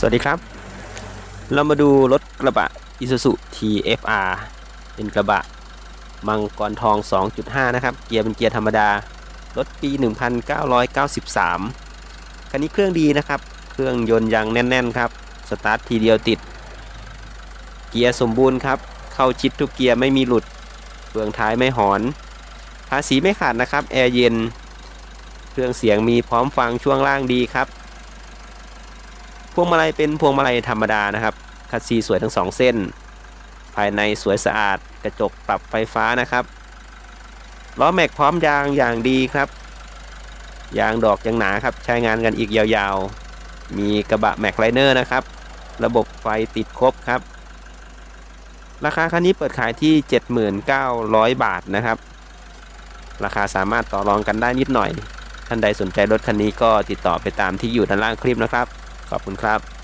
สวัสดีครับ เรามาดูรถกระบะ Isuzu TFR เป็นกระบะมังกรทอง 2.5 นะครับ เกียร์เป็นเกียร์ธรรมดา รถปี 1993 คันนี้เครื่องดีนะครับ เครื่องยนต์ยังแน่น ๆ ครับ สตาร์ททีเดียวติด เกียร์สมบูรณ์ครับ เข้าชิดทุกเกียร์ไม่มีหลุดเฟืองท้ายไม่หอน ภาษีไม่ขาดนะครับ แอร์เย็น เครื่องเสียงมีพร้อมฟังช่วงล่างดีครับ วงมาลัยเป็นพวงมาลัยธรรมดานะครับคัสซีสวยทั้งสองเส้น ภายในสวยสะอาด กระจกปรับไฟฟ้านะครับล้อแม็กพร้อมยางอย่างดีครับ ยางดอกยังหนาครับ ใช้งานกันอีกยาวๆ มีกระบะแม็กไลเนอร์นะครับ ระบบไฟติดครบครับ ราคาคันนี้เปิดขายที่ 79,000 บาทนะครับ ราคาสามารถต่อรองกันได้นิดหน่อย ท่านใดสนใจรถคันนี้ก็ติดต่อไปตามที่อยู่ด้านล่างคลิปนะครับ ขอบคุณครับ